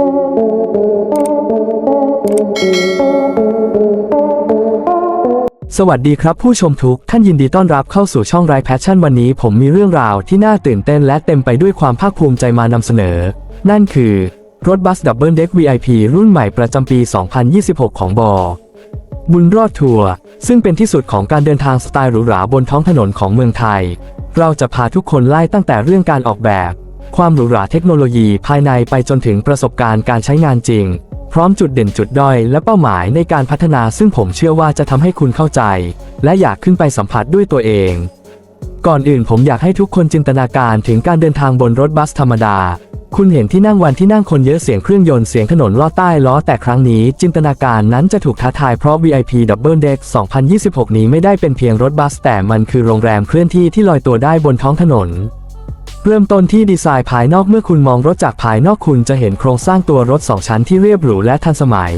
สวัสดีครับผู้ชมทุกท่านยินดีต้อนรับเข้าสู่ช่องไรแพชชั่นวันนี้ผมมีเรื่องราวที่น่าตื่นเต้นและเต็มไปด้วยความภาคภูมิใจมานำเสนอ นั่นคือ รถบัสดับเบิลเด็ก VIP รุ่นใหม่ประจำปี 2026 ของบอบุญรอดทัวร์ซึ่งเป็นที่สุดของการเดินทางสไตล์หรูหราบนท้องถนนของเมืองไทย เราจะพาทุกคนไล่ตั้งแต่เรื่องการออกแบบ ความหรูหราเทคโนโลยีภายในไปจนถึงประสบการณ์การใช้งานจริง พร้อมจุดเด่นจุดด้อยและเป้าหมายในการพัฒนาซึ่งผมเชื่อว่าจะทำให้คุณเข้าใจ และอยากขึ้นไปสัมผัสด้วยตัวเอง ก่อนอื่นผมอยากให้ทุกคนจินตนาการถึงการเดินทางบนรถบัสธรรมดา คุณเห็นที่นั่งวันที่นั่งคนเยอะเสียงเครื่องยนต์เสียงถนนลอดใต้ล้อแต่ครั้งนี้ จินตนาการนั้นจะถูกท้าทายเพราะ VIP Double Deck 2026 นี้ไม่ได้เป็นเพียงรถบัสแต่มันคือโรงแรมเคลื่อนที่ที่ลอยตัวได้บนท้องถนน เริ่มต้นที่ดีไซน์ภายนอกเมื่อคุณมองรถจากภายนอกคุณจะเห็นโครงสร้างตัวรถ 2 ชั้นที่เรียบหรูและทันสมัย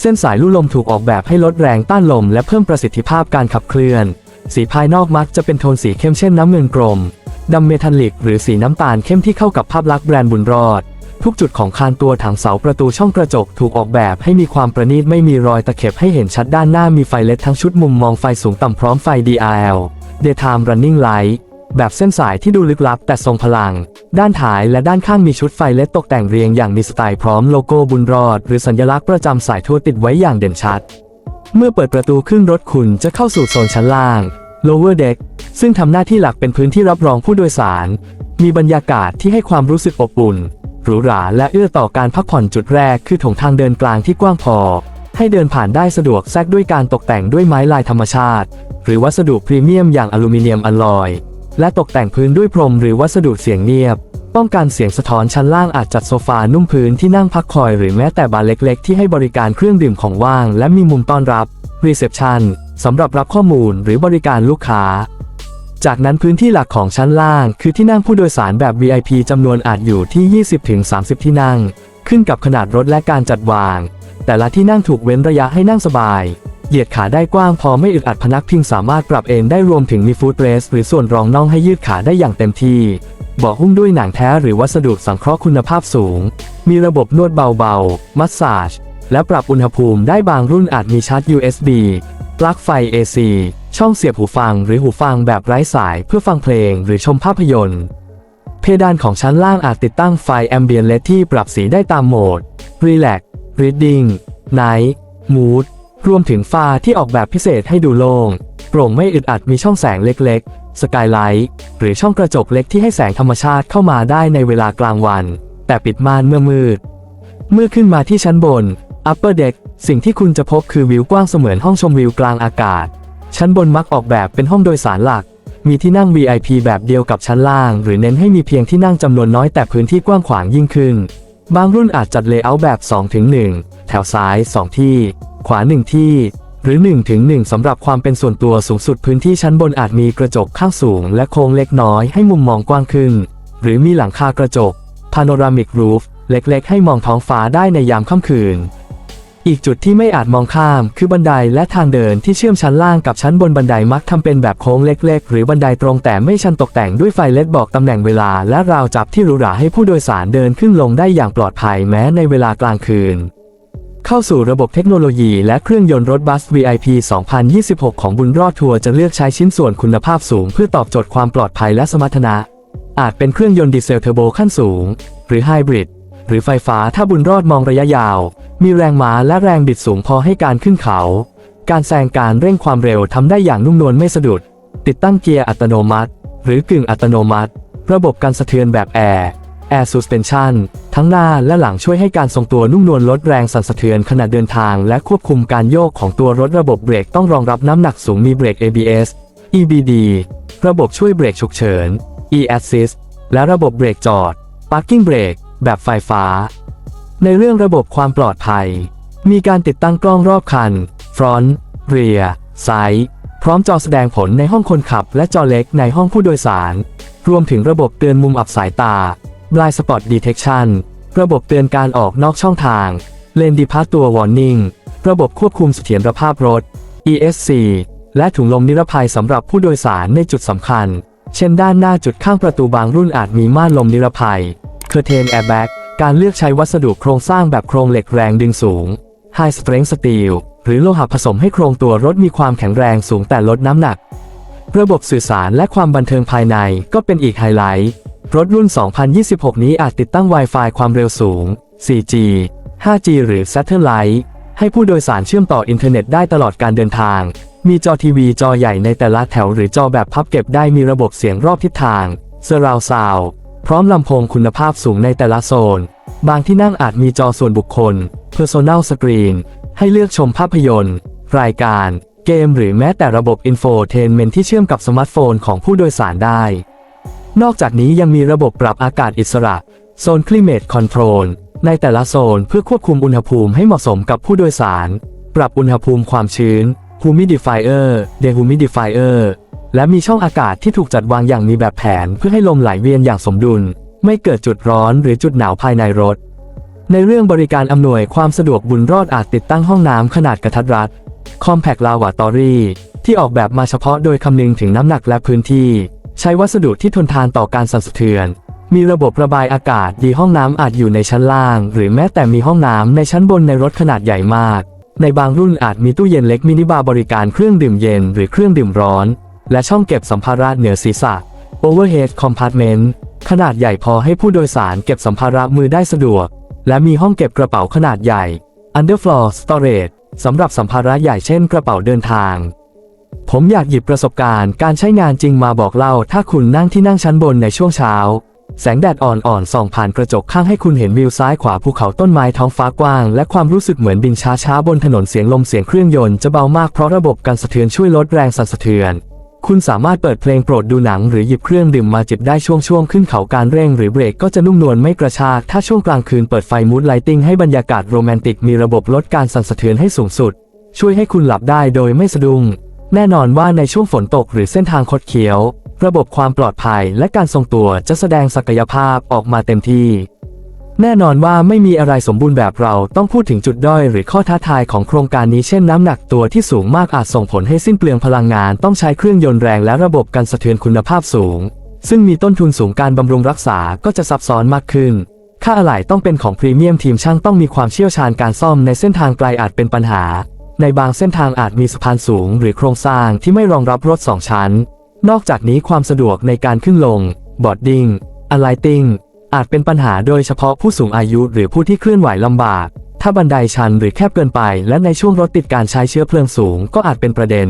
เส้นสายลู่ลมถูกออกแบบให้ลดแรงต้านลมและเพิ่มประสิทธิภาพการขับเคลื่อน สีภายนอกมักจะเป็นโทนสีเข้มเช่นน้ำเงินกรมดำเมทัลลิก หรือสีน้ำตาลเข้มที่เข้ากับภาพลักษณ์แบรนด์บุญรอด ทุกจุดของคานตัวถังเสาประตูช่องกระจกถูกออกแบบให้มีความประณีตไม่มีรอยตะเข็บให้เห็นชัดด้านหน้ามีไฟเลดทั้งชุดมุมมองไฟสูงต่ำพร้อมไฟ DRL Daytime Running Light แบบเส้นสายที่ดูลึกลับแต่ทรงพลัง ด้านท้ายและด้านข้างมีชุดไฟเลดตกแต่งเรียงอย่างมีสไตล์พร้อมโลโก้บุญรอด หรือสัญลักษณ์ประจำสายทั่วติดไว้อย่างเด่นชัด เมื่อเปิดประตูขึ้นรถคุณจะเข้าสู่โซนชั้นล่าง lower deck ซึ่งทำหน้าที่หลักเป็นพื้นที่รับรองผู้โดยสาร มีบรรยากาศที่ให้ความรู้สึกอบอุ่นหรูหราและเอื้อต่อการพักผ่อนจุดแรกคือถงทางเดินกลางที่กว้างพอ ให้เดินผ่านได้สะดวกแทรกด้วยการตกแต่งด้วยไม้ลายธรรมชาติ หรือวัสดุพรีเมียมอย่างอลูมิเนียมอลลอย และตกแต่งพื้นด้วยพรมหรือวัสดุเสียงเงียบ ป้องกันเสียงสะท้อนชั้นล่างอาจจัดโซฟานุ่มพื้นที่นั่งพักคอยหรือแม้แต่บาร์เล็ก ๆ ที่ให้บริการเครื่องดื่มของว่าง และมีมุมต้อนรับ reception สำหรับรับข้อมูลหรือบริการลูกค้า จากนั้นพื้นที่หลักของชั้นล่าง คือที่นั่งผู้โดยสารแบบ VIP จำนวนอาจอยู่ที่ 20-30 ที่นั่ง ขึ้นกับขนาดรถและการจัดวาง แต่ละที่นั่งถูกเว้นระยะให้นั่งสบาย เหยียดขาได้กว้างพอไม่อึดอัดพนักพิงสามารถปรับเอนได้รวมถึงมีฟูดเรสหรือส่วนรองน่องให้ยืดขาได้อย่างเต็มที่เบาะหุ้มด้วยหนังแท้หรือวัสดุสังเคราะห์คุณภาพสูง มีระบบนวดเบาๆ มัสซาจ และปรับอุณหภูมิได้บางรุ่นอาจมีชาร์จ USB ปลั๊กไฟ AC ช่องเสียบหูฟังหรือหูฟังแบบไร้สายเพื่อฟังเพลงหรือชมภาพยนตร์ เพดานของชั้นล่างอาจติดตั้งไฟแอมเบียนเลที่ปรับสีได้ตามโหมด Relax Reading Night Mood รวมถึงฟ้าที่ออกแบบพิเศษให้ดูโล่งโปร่งไม่อึดอัดมีช่องแสงเล็กๆ สกายไลท์หรือช่องกระจกเล็กที่ให้แสงธรรมชาติเข้ามาได้ในเวลากลางวัน แต่ปิดม่านเมื่อมืด เมื่อขึ้นมาที่ชั้นบน Upper Deck สิ่งที่คุณจะพบคือวิวกว้างเสมือนห้องชมวิวกลางอากาศ ชั้นบนมักออกแบบเป็นห้องโดยสารหลัก มีที่นั่ง VIP แบบเดียวกับชั้นล่าง หรือเน้นให้มีเพียงที่นั่งจำนวนน้อยแต่พื้นที่กว้างขวางยิ่งขึ้น บางรุ่นอาจจัดเลเยอร์แบบ 2-1 แถวซ้าย 2 ที่ ขวา1ที่ หรือ1-1สำหรับความเป็นส่วนตัวสูงสุดพื้นที่ชั้นบนอาจมีกระจกข้างสูง และโค้งเล็กน้อยให้มุมมองกว้างขึ้น หรือมีหลังคากระจก Panoramic Roof เล็กๆ ให้มองท้องฟ้าได้ในยามค่ำคืน อีกจุดที่ไม่อาจมองข้าม คือบันไดและทางเดินที่เชื่อมชั้นล่างกับชั้นบนบันไดมักทำเป็นแบบโค้งเล็ก ๆ หรือบันไดตรงแต่ไม่ชันตกแต่งด้วยไฟเล็ดบอกตำแหน่งเวลา และราวจับที่หรูหราให้ผู้โดยสารเดินขึ้นลงได้อย่างปลอดภัยแม้ในเวลากลางคืน เข้าสู่ระบบเทคโนโลยีและเครื่องยนต์รถบัส VIP 2026 ของบุญรอดทัวร์จะเลือกใช้ชิ้นส่วนคุณภาพสูง เพื่อตอบโจทย์ความปลอดภัยและสมรรถนะ อาจเป็นเครื่องยนต์ดีเซลเทอร์โบขั้นสูง หรือไฮบริดหรือไฟฟ้าถ้าบุญรอดมองระยะยาว มีแรงม้าและแรงบิดสูงพอให้การขึ้นเขา การแซงการเร่งความเร็วทำได้อย่างนุ่มนวลไม่สะดุด ติดตั้งเกียร์อัตโนมัติ หรือกึ่งอัตโนมัติ ระบบการสะเทือนแบบแอร์ Air Suspension ทั้งหน้าและหลังช่วยให้การทรงตัวนุ่มนวลลดแรงสั่นสะเทือนขณะเดินทาง และควบคุมการโยกของตัวรถระบบเบรกต้องรองรับน้ำหนักสูงมีเบรก ABS EBD ระบบช่วยเบรกฉุกเฉิน E-Assist และระบบเบรกจอด Parking Brake แบบไฟฟ้า ในเรื่องระบบความปลอดภัย มีการติดตั้งกล้องรอบคัน Front Rear Side พร้อมจอแสดงผลในห้องคนขับ และจอเล็กในห้องผู้โดยสาร รวมถึงระบบเตือนมุมอับสายตา Blind Spot Detection ระบบเตือนการออกนอกช่องทาง Lane Departure Warning ระบบควบคุมเสถียรภาพรถ ESC และถุงลมนิรภัยสำหรับผู้โดยสารในจุดสำคัญ เช่นด้านหน้าจุดข้างประตูบางรุ่นอาจมีม่านลมนิรภัย Curtain Airbag การเลือกใช้วัสดุโครงสร้างแบบโครงเหล็กแรงดึงสูง High Strength Steel หรือโลหะผสมให้โครงตัวรถมีความแข็งแรงสูงแต่ลดน้ำหนัก ระบบสื่อสารและความบันเทิงภายในก็เป็นอีกไฮไลท์ รถรุ่น 2026 นี้อาจติดตั้ง Wi-Fi ความเร็วสูง 4G 5G หรือ Satellite ให้ผู้โดยสารเชื่อมต่ออินเทอร์เน็ตได้ตลอดการเดินทาง มีจอทีวีจอใหญ่ในแต่ละแถวหรือจอแบบพับเก็บได้มีระบบเสียงรอบทิศทาง Surround Sound พร้อมลำโพงคุณภาพสูงในแต่ละโซน บางที่นั่งอาจมีจอส่วนบุคคล Personal Screen ให้เลือกชมภาพยนตร์ รายการ เกมหรือแม้แต่ระบบอินโฟเทนเมนที่เชื่อมกับสมาร์ทโฟนของผู้โดยสารได้ นอกจากนี้ยังมีระบบปรับอากาศอิสระโซน Climate Control ในแต่ละโซนเพื่อควบคุมอุณหภูมิให้เหมาะสมกับผู้โดยสาร ปรับอุณหภูมิความชื้น Humidifier Dehumidifier และมีช่องอากาศที่ถูกจัดวางอย่างมีแบบแผนเพื่อให้ลมไหลเวียนอย่างสมดุล ไม่เกิดจุดร้อนหรือจุดหนาวภายในรถ ในเรื่องบริการอำนวยความสะดวกบุญรอดอาจติดตั้งห้องน้ำขนาดกระทัดรัด Compact Lavatory ที่ออกแบบมาเฉพาะโดยคำนึงถึงน้ำหนักและพื้นที่ ใช้วัสดุที่ทนทานต่อการสั่นสะเทือน มีระบบระบายอากาศดีห้องน้ำอาจอยู่ในชั้นล่าง หรือแม้แต่มีห้องน้ำในชั้นบนในรถขนาดใหญ่มาก ในบางรุ่นอาจมีตู้เย็นเล็กมินิบาร์บริการเครื่องดื่มเย็นหรือเครื่องดื่มร้อน และช่องเก็บสัมภาระเหนือศีรษะ Overhead Compartment ขนาดใหญ่พอให้ผู้โดยสารเก็บสัมภาระมือได้สะดวก และมีห้องเก็บกระเป๋าขนาดใหญ่ Underfloor Storage สำหรับสัมภาระใหญ่เช่นกระเป๋าเดินทาง ผมอยากหยิบประสบการณ์การใช้งานจริงมาบอกเล่า ถ้าคุณนั่งที่นั่งชั้นบนในช่วงเช้า แสงแดดอ่อนๆส่องผ่านกระจกข้างให้คุณเห็นวิวซ้ายขวาภูเขาต้นไม้ท้องฟ้ากว้าง และความรู้สึกเหมือนบินช้าๆบนถนนเสียงลมเสียงเครื่องยนต์จะเบามากเพราะระบบการสะเทือนช่วยลดแรงสั่นสะเทือน คุณสามารถเปิดเพลงโปรดดูหนังหรือหยิบเครื่องดื่มมาจิบได้ช่วงช่วงๆขึ้นเขาการเร่งหรือเบรกก็จะนุ่มนวลไม่กระชาก ถ้าช่วงกลางคืนเปิดไฟมูดไลติงให้บรรยากาศโรแมนติกมีระบบลดการสั่นสะเทือนให้สูงสุด ช่วยให้คุณหลับได้โดยไม่สะดุ้ง แน่นอนว่าในช่วงฝนตกหรือเส้นทางคดเคี้ยว ระบบความปลอดภัยและการทรงตัวจะแสดงศักยภาพออกมาเต็มที่ แน่นอนว่าไม่มีอะไรสมบูรณ์แบบเราต้องพูดถึงจุดด้อยหรือข้อท้าทายของโครงการนี้เช่นน้ำหนักตัวที่สูงมากอาจส่งผลให้สิ้นเปลืองพลังงานต้องใช้เครื่องยนต์แรงและระบบการสะเทือนคุณภาพสูง ซึ่งมีต้นทุนสูงการบำรุงรักษาก็จะซับซ้อนมากขึ้นค่าอะไหล่ต้องเป็นของพรีเมียมทีมช่างต้องมีความเชี่ยวชาญการซ่อมในเส้นทางไกลอาจเป็นปัญหา ในบางเส้นทางอาจมีสะพานสูงหรือโครงสร้างที่ไม่รองรับรถสองชั้น นอกจากนี้ความสะดวกในการขึ้นลง บอร์ดดิ้งอะไลติงอาจเป็นปัญหาโดยเฉพาะผู้สูงอายุหรือผู้ที่เคลื่อนไหวลำบาก ถ้าบันไดชันหรือแคบเกินไป และในช่วงรถติดการใช้เชื้อเพลิงสูงก็อาจเป็นประเด็น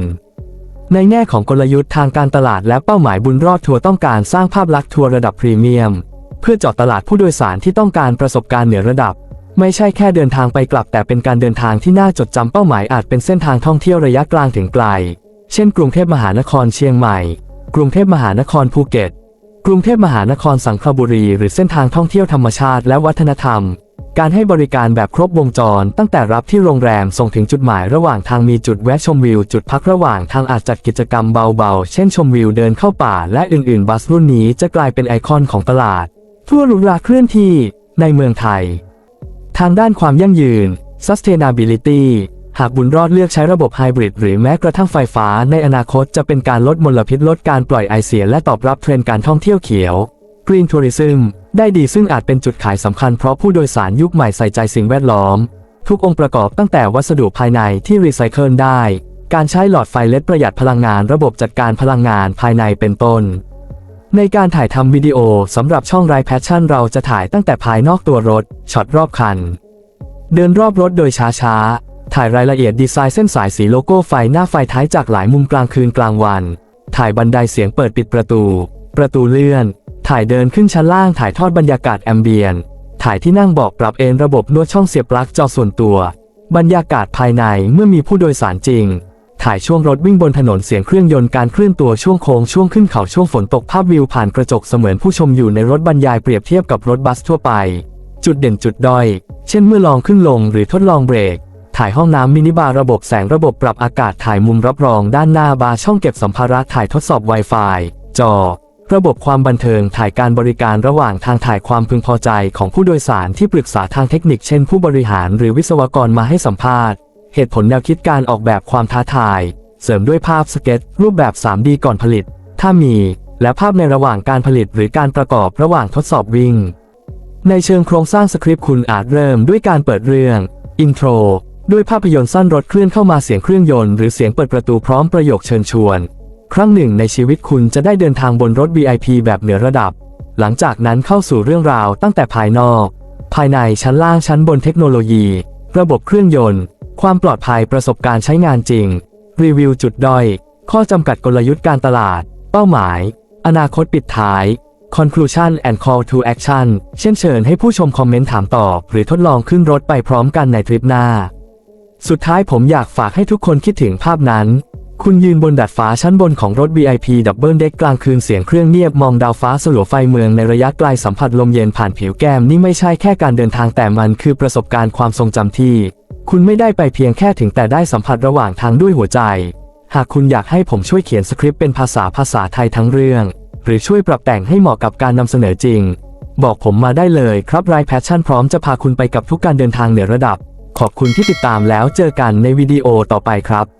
ในแง่ของกลยุทธ์ทางการตลาดและเป้าหมายบุญรอดทัวร์ต้องการสร้างภาพลักษณ์ทัวร์ระดับพรีเมียม เพื่อเจาะตลาดผู้โดยสารที่ต้องการประสบการณ์เหนือระดับ ไม่ใช่แค่เดินทางไปกลับ แต่เป็นการเดินทางที่น่าจดจำเป้าหมายอาจเป็นเส้นทางท่องเที่ยวระยะกลางถึงไกล เช่น กรุงเทพมหานครเชียงใหม่ กรุงเทพมหานครภูเก็ต กรุงเทพมหานครสังขบุรี หรือเส้นทางท่องเที่ยวธรรมชาติและวัฒนธรรม การให้บริการแบบครบวงจร ตั้งแต่รับที่โรงแรมส่งถึงจุดหมายระหว่างทางมีจุดแวะชมวิว จุดพักระหว่างทางอาจจัดกิจกรรมเบาๆ เช่นชมวิวเดินเข้าป่า และอื่นๆ บัสรุ่นนี้จะกลายเป็นไอคอนของตลาด ทั่วหรูหราเคลื่อนที่ในเมืองไทย ทางด้านความยั่งยืน sustainability หากบุญรอดเลือกใช้ระบบไฮบริดหรือแม้กระทั่งไฟฟ้าในอนาคตจะเป็นการลดมลพิษลดการปล่อยไอเสียและตอบรับเทรนด์การท่องเที่ยวเขียว Green Tourism ได้ดีซึ่งอาจเป็นจุดขายสำคัญเพราะผู้โดยสารยุคใหม่ใส่ใจสิ่งแวดล้อม ทุกองค์ประกอบตั้งแต่วัสดุภายในที่รีไซเคิลได้ การใช้หลอดไฟเล็ดประหยัดพลังงานระบบจัดการพลังงานภายในเป็นต้น ในการถ่ายทำวิดีโอสำหรับช่องไรแพชชั่นเราจะถ่ายตั้งแต่ภายนอกตัวรถ ช็อตรอบคัน เดินรอบรถโดยช้าๆ ถ่ายรายละเอียดดีไซน์เส้นสายสีโลโก้ไฟหน้าไฟท้ายจากหลายมุมกลางคืนกลางวัน ถ่ายบันไดเสียงเปิดปิดประตู ประตูเลื่อน ถ่ายเดินขึ้นชั้นล่างถ่ายทอดบรรยากาศแอมเบียน ถ่ายที่นั่งเบอกปรับเอนระบบนวดช่องเสียบปลั๊กจอส่วนตัว บรรยากาศภายในเมื่อมีผู้โดยสารจริง ถ่ายช่วงรถวิ่งบนถนนเสียงเครื่องยนต์การเคลื่อนตัวช่วงโค้งช่วงขึ้นเขาช่วงฝนตกภาพวิวผ่านกระจกเสมือนผู้ชมอยู่ในรถบรรยายเปรียบเทียบกับรถบัสทั่วไป จุดเด่นจุดด้อย เช่นเมื่อลองขึ้นลงหรือทดลองเบรก ถ่ายห้องน้ำมินิบาร์ระบบแสงระบบปรับอากาศถ่ายมุมรับรองด้านหน้าบาร์ช่องเก็บสัมภาระถ่ายทดสอบ Wi-Fi จอ ระบบความบันเทิงถ่ายการบริการระหว่างทางถ่ายความพึงพอใจของผู้โดยสารที่ปรึกษาทางเทคนิคเช่นผู้บริหารหรือวิศวกรมาให้สัมภาษณ์ เหตุผลแนวคิดการออกแบบความท้าทาย เสริมด้วยภาพสเก็ต รูปแบบ 3D ก่อนผลิต ถ้ามี และภาพในระหว่างการผลิตหรือการประกอบระหว่างทดสอบวิ่ง ในเชิงโครงสร้างสคริปต์คุณอาจเริ่มด้วยการเปิดเรื่อง อินโทร ด้วยภาพยนตร์สั้นรถเคลื่อนเข้ามาเสียงเครื่องยนต์หรือเสียงเปิดประตูพร้อมประโยคเชิญชวน ครั้งหนึ่งในชีวิตคุณจะได้เดินทางบนรถ VIP แบบเหนือระดับ หลังจากนั้นเข้าสู่เรื่องราวตั้งแต่ภายนอก ภายในชั้นล่างชั้นบนเทคโนโลยี ระบบเครื่องยนต์ ความปลอดภัยประสบการณ์ใช้งานจริง รีวิวจุดด้อย ข้อจำกัดกลยุทธ์การตลาด เป้าหมาย อนาคตปิดท้าย Conclusion and Call to Action เช่นเชิญให้ผู้ชมคอมเมนต์ถามตอบ หรือทดลองขึ้นรถไปพร้อมกันในทริปหน้า สุดท้ายผมอยากฝากให้ทุกคนคิดถึงภาพนั้น คุณยืนบนดาดฟ้าชั้นบนของรถ VIP ดับเบิลเด็กกลางคืนเสียงเครื่องเงียบมองดาวฟ้าสลัวไฟเมืองในระยะไกลสัมผัสลมเย็นผ่านผิวแก้มนี่ไม่ใช่แค่การเดินทางแต่มันคือประสบการณ์ความทรงจำที่ คุณไม่ได้ไปเพียงแค่ถึงแต่ได้สัมผัสระหว่างทางด้วยหัวใจ หากคุณอยากให้ผมช่วยเขียนสคริปต์เป็นภาษาภาษาไทยทั้งเรื่อง หรือช่วยปรับแต่งให้เหมาะกับการนำเสนอจริง บอกผมมาได้เลยครับไรแพชชั่นพร้อมจะพาคุณไปกับทุกการเดินทางเหนือระดับ ขอบคุณที่ติดตามแล้วเจอกันในวิดีโอต่อไปครับ